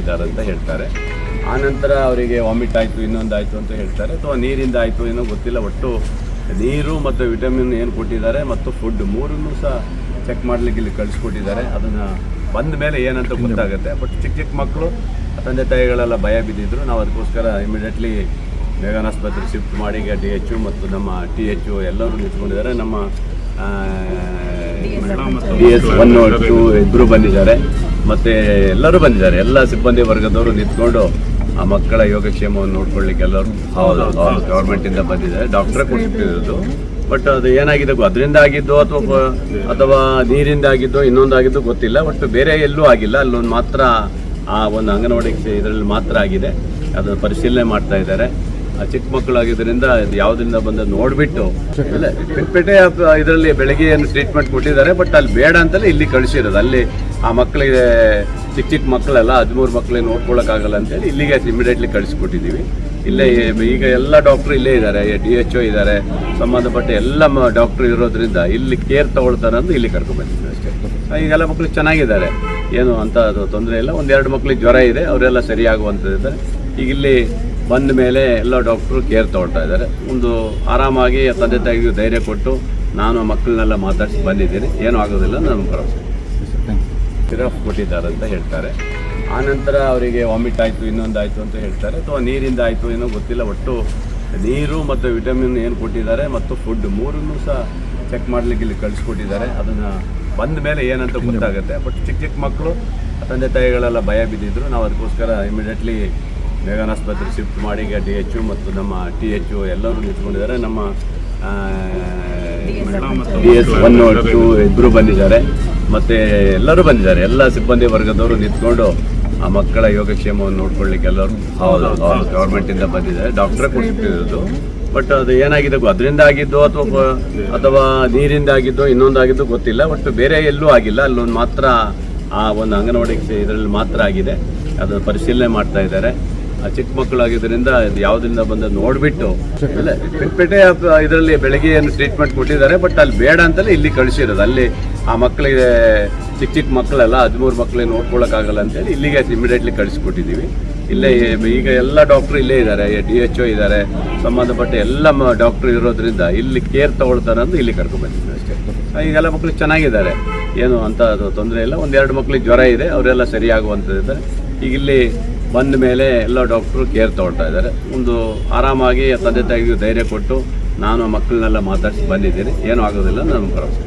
ಕೊಟ್ಟಿದ್ದಾರೆ ಅಂತ ಹೇಳ್ತಾರೆ. ಆನಂತರ ಅವರಿಗೆ ವಾಮಿಟ್ ಆಯಿತು ಇನ್ನೊಂದು ಆಯಿತು ಅಂತ ಹೇಳ್ತಾರೆ. ಅಥವಾ ನೀರಿಂದ ಆಯಿತು ಏನೋ ಗೊತ್ತಿಲ್ಲ ಒಟ್ಟು ನೀರು ಮತ್ತು ವಿಟಮಿನ್ ಏನು ಕೊಟ್ಟಿದ್ದಾರೆ ಮತ್ತು ಫುಡ್ ಮೂರನ್ನು ಸಹ ಚೆಕ್ ಮಾಡಲಿಕ್ಕೆ ಇಲ್ಲಿ ಕಳಿಸ್ಕೊಟ್ಟಿದ್ದಾರೆ. ಅದನ್ನು ಬಂದ ಮೇಲೆ ಏನಂತ ಗೊತ್ತಾಗುತ್ತೆ. ಬಟ್ ಚಿಕ್ಕ ಚಿಕ್ಕ ಮಕ್ಕಳು ತಂದೆ ತಾಯಿಗಳೆಲ್ಲ ಭಯ ಬಿದ್ದಿದ್ರು. ನಾವು ಅದಕ್ಕೋಸ್ಕರ ಇಮಿಡಿಯೇಟ್ಲಿ ಮೇಘನ್ ಆಸ್ಪತ್ರೆ ಶಿಫ್ಟ್ ಮಾಡಿ ಈಗ ಡಿ ಎಚ್ ಯು ಮತ್ತು ನಮ್ಮ ಟಿ ಎಚ್ ಯು ಎಲ್ಲರೂ ನಿಂತ್ಕೊಂಡಿದ್ದಾರೆ. ನಮ್ಮ ಡಿ ಎಸ್ ಒನ್ ಟು ಇಬ್ಬರು ಬಂದಿದ್ದಾರೆ. ಮತ್ತೆ ಎಲ್ಲರೂ ಬಂದಿದ್ದಾರೆ. ಎಲ್ಲ ಸಿಬ್ಬಂದಿ ವರ್ಗದವರು ನಿಂತ್ಕೊಂಡು ಆ ಮಕ್ಕಳ ಯೋಗಕ್ಷೇಮವನ್ನು ನೋಡ್ಕೊಳ್ಳಿಕ್ಕೆ ಎಲ್ಲರೂ ಹೌದು ಹೌದು ಗೌರ್ಮೆಂಟಿಂದ ಬಂದಿದ್ದಾರೆ. ಡಾಕ್ಟ್ರೇ ಕೊಟ್ಟಿರೋದು. ಬಟ್ ಅದು ಏನಾಗಿದೆ ಗೊ- ಅದರಿಂದ ಆಗಿದ್ದು ಅಥವಾ ಅಥವಾ ನೀರಿಂದ ಆಗಿದ್ದು ಇನ್ನೊಂದು ಆಗಿದ್ದು ಗೊತ್ತಿಲ್ಲ. ಬಟ್ ಬೇರೆ ಎಲ್ಲೂ ಆಗಿಲ್ಲ. ಅಲ್ಲೊಂದು ಮಾತ್ರ ಆ ಒಂದು ಅಂಗನವಾಡಿ ಇದರಲ್ಲಿ ಮಾತ್ರ ಆಗಿದೆ. ಅದನ್ನು ಪರಿಶೀಲನೆ ಮಾಡ್ತಾ ಇದ್ದಾರೆ. ಚಿಕ್ಕ ಮಕ್ಕಳಾಗಿದ್ದರಿಂದ ಯಾವುದರಿಂದ ಬಂದ ನೋಡ್ಬಿಟ್ಟು ಇಲ್ಲ ಇದರಲ್ಲಿ ಬೆಳಗ್ಗೆ ಏನು ಟ್ರೀಟ್ಮೆಂಟ್ ಕೊಟ್ಟಿದ್ದಾರೆ ಬಟ್ ಅಲ್ಲಿ ಬೇಡ ಅಂತಲೇ ಇಲ್ಲಿ ಕಳಿಸಿರೋದು. ಅಲ್ಲಿ ಆ ಮಕ್ಕಳಿಗೆ, ಚಿಕ್ಕ ಚಿಕ್ಕ ಮಕ್ಕಳೆಲ್ಲ, ಹದಿಮೂರು ಮಕ್ಕಳಿಗೆ ನೋಡ್ಕೊಳ್ಳೋಕ್ಕಾಗಲ್ಲ ಅಂತೇಳಿ ಇಲ್ಲಿಗೆ ಇಮಿಡಿಯೇಟ್ಲಿ ಕಳಿಸ್ಕೊಟ್ಟಿದ್ದೀವಿ. ಇಲ್ಲೇ, ಈಗ ಎಲ್ಲ ಡಾಕ್ಟ್ರು ಇಲ್ಲೇ ಇದ್ದಾರೆ ಡಿ ಎಚ್ ಒ ಇದ್ದಾರೆ, ಸಂಬಂಧಪಟ್ಟ ಎಲ್ಲ ಡಾಕ್ಟ್ರು ಇರೋದ್ರಿಂದ ಇಲ್ಲಿ ಕೇರ್ ತಗೊಳ್ತಾರೆ ಅಂತ ಇಲ್ಲಿ ಕರ್ಕೊಂಡ್ಬಂದಿದ್ದೀವಿ ಅಷ್ಟೇ. ಈಗೆಲ್ಲ ಮಕ್ಕಳು ಚೆನ್ನಾಗಿದ್ದಾರೆ. ಏನು ಅಂತ ತೊಂದರೆ ಇಲ್ಲ. ಒಂದೆರಡು ಮಕ್ಕಳಿಗೆ ಜ್ವರ ಇದೆ, ಅವರೆಲ್ಲ ಸರಿಯಾಗುವಂಥದ್ದಿದ್ದಾರೆ. ಈಗ ಇಲ್ಲಿ ಬಂದ ಮೇಲೆ ಎಲ್ಲ ಡಾಕ್ಟ್ರು ಕೇರ್ ತಗೊಳ್ತಾ ಇದ್ದಾರೆ. ಒಂದು ಆರಾಮಾಗಿ ತಂದೆ ತಾಯಿಗೂ ಧೈರ್ಯ ಕೊಟ್ಟು ನಾನು ಮಕ್ಕಳನ್ನೆಲ್ಲ ಮಾತಾಡಿಸಿ ಬಂದಿದ್ದೀನಿ. ಏನೂ ಆಗೋದಿಲ್ಲ ನನ್ನ ಭರವಸೆ. ಸಿರಫ್ ಕೊಟ್ಟಿದ್ದಾರೆ ಅಂತ ಹೇಳ್ತಾರೆ. ಆನಂತರ ಅವರಿಗೆ ವಾಮಿಟ್ ಆಯಿತು, ಇನ್ನೊಂದು ಆಯಿತು ಅಂತ ಹೇಳ್ತಾರೆ. ಅಥವಾ ನೀರಿಂದ ಆಯಿತು, ಏನೋ ಗೊತ್ತಿಲ್ಲ. ಒಟ್ಟು ನೀರು ಮತ್ತು ವಿಟಮಿನ್ ಏನು ಕೊಟ್ಟಿದ್ದಾರೆ ಮತ್ತು ಫುಡ್ ಮೂರನ್ನು ಸಹ ಚೆಕ್ ಮಾಡಲಿಕ್ಕೆ ಇಲ್ಲಿ ಕಳಿಸ್ಕೊಟ್ಟಿದ್ದಾರೆ. ಅದನ್ನು ಬಂದ ಮೇಲೆ ಏನಂತ ಗೊತ್ತಾಗುತ್ತೆ. ಬಟ್ ಚಿಕ್ಕ ಚಿಕ್ಕ ಮಕ್ಕಳು, ತಂದೆ ತಾಯಿಗಳೆಲ್ಲ ಭಯ ಬಿದ್ದಿದ್ರು. ನಾವು ಅದಕ್ಕೋಸ್ಕರ ಇಮಿಡಿಯೇಟ್ಲಿ ಮೇಘನ್ ಆಸ್ಪತ್ರೆ ಶಿಫ್ಟ್ ಮಾಡಿ ಈಗ ಡಿ ಎಚ್ ಮತ್ತು ನಮ್ಮ ಟಿ ಎಚ್ ಎಲ್ಲರೂ ನಿಂತ್ಕೊಂಡಿದ್ದಾರೆ. ನಮ್ಮ ಡಿ ಎಸ್ ಒನ್ ಟು ಇಬ್ಬರು ಬಂದಿದ್ದಾರೆ. ಮತ್ತು ಎಲ್ಲರೂ ಬಂದಿದ್ದಾರೆ. ಎಲ್ಲ ಸಿಬ್ಬಂದಿ ವರ್ಗದವರು ನಿಂತ್ಕೊಂಡು ಆ ಮಕ್ಕಳ ಯೋಗಕ್ಷೇಮವನ್ನು ನೋಡ್ಕೊಳ್ಳಿಕ್ಕೆ ಎಲ್ಲರೂ ಹೌದು ಹೌದು. ಗೌರ್ಮೆಂಟಿಂದ ಬಂದಿದ್ದಾರೆ. ಡಾಕ್ಟ್ರೇ ಕೊಟ್ಟಿರೋದು. ಬಟ್ ಅದು ಏನಾಗಿದೆ ಗೊ- ಅದರಿಂದ ಆಗಿದ್ದು ಅಥವಾ ಅಥವಾ ನೀರಿಂದ ಆಗಿದ್ದು ಇನ್ನೊಂದಾಗಿದ್ದು ಗೊತ್ತಿಲ್ಲ. ಬಟ್ ಬೇರೆ ಎಲ್ಲೂ ಆಗಿಲ್ಲ. ಅಲ್ಲೊಂದು ಮಾತ್ರ ಆ ಒಂದು ಅಂಗನವಾಡಿ ಇದರಲ್ಲಿ ಮಾತ್ರ ಆಗಿದೆ. ಅದನ್ನು ಪರಿಶೀಲನೆ ಮಾಡ್ತಾ ಇದ್ದಾರೆ. ಚಿಕ್ಕ ಮಕ್ಕಳಾಗಿದ್ದರಿಂದ ಯಾವುದರಿಂದ ಬಂದ ನೋಡಿಬಿಟ್ಟು, ಇಲ್ಲ ಪೇಟೆ ಇದರಲ್ಲಿ ಬೆಳಗ್ಗೆ ಏನು ಟ್ರೀಟ್ಮೆಂಟ್ ಕೊಟ್ಟಿದ್ದಾರೆ ಬಟ್ ಅಲ್ಲಿ ಬೇಡ ಅಂತಲೇ ಇಲ್ಲಿ ಕಳಿಸಿರೋದು. ಅಲ್ಲಿ ಆ ಮಕ್ಕಳಿಗೆ, ಚಿಕ್ಕ ಚಿಕ್ಕ ಮಕ್ಕಳೆಲ್ಲ ಹದಿಮೂರು ಮಕ್ಕಳಿಗೆ ನೋಡ್ಕೊಳ್ಳೋಕ್ಕಾಗಲ್ಲ ಅಂತೇಳಿ ಇಲ್ಲಿಗೆ ಇಮಿಡಿಯೇಟ್ಲಿ ಕಳಿಸ್ಕೊಟ್ಟಿದ್ದೀವಿ. ಇಲ್ಲೇ ಈಗ ಎಲ್ಲ ಡಾಕ್ಟ್ರು ಇಲ್ಲೇ ಇದ್ದಾರೆ ಡಿ ಎಚ್ ಒ ಇದ್ದಾರೆ. ಸಂಬಂಧಪಟ್ಟ ಎಲ್ಲ ಡಾಕ್ಟ್ರು ಇರೋದ್ರಿಂದ ಇಲ್ಲಿ ಕೇರ್ ತಗೊಳ್ತಾರೆ ಅಂತ ಇಲ್ಲಿ ಕರ್ಕೊಂಡ್ಬಂದಿದ್ದೀವಿ ಅಷ್ಟೇ. ಈಗೆಲ್ಲ ಮಕ್ಕಳು ಚೆನ್ನಾಗಿದ್ದಾರೆ. ಏನು ಅಂತ ತೊಂದರೆ ಇಲ್ಲ. ಒಂದೆರಡು ಮಕ್ಕಳಿಗೆ ಜ್ವರ ಇದೆ, ಅವರೆಲ್ಲ ಸರಿಯಾಗುವಂಥದ್ದಿದ್ದಾರೆ ಈಗ ಇಲ್ಲಿ ಬಂದ ಮೇಲೆ ಎಲ್ಲ ಡಾಕ್ಟ್ರು ಕೇರ್ ತಗೊಳ್ತಾ ಇದ್ದಾರೆ. ಒಂದು ಆರಾಮಾಗಿ ತಂದೆ ತಾಯಿಗೂ ಧೈರ್ಯ ಕೊಟ್ಟು ನಾನು ಮಕ್ಕಳನ್ನೆಲ್ಲ ಮಾತಾಡಿಸಿ ಬಂದಿದ್ದೀನಿ. ಏನೂ ಆಗೋದಿಲ್ಲ ನನ್ನ ಭರವಸೆ.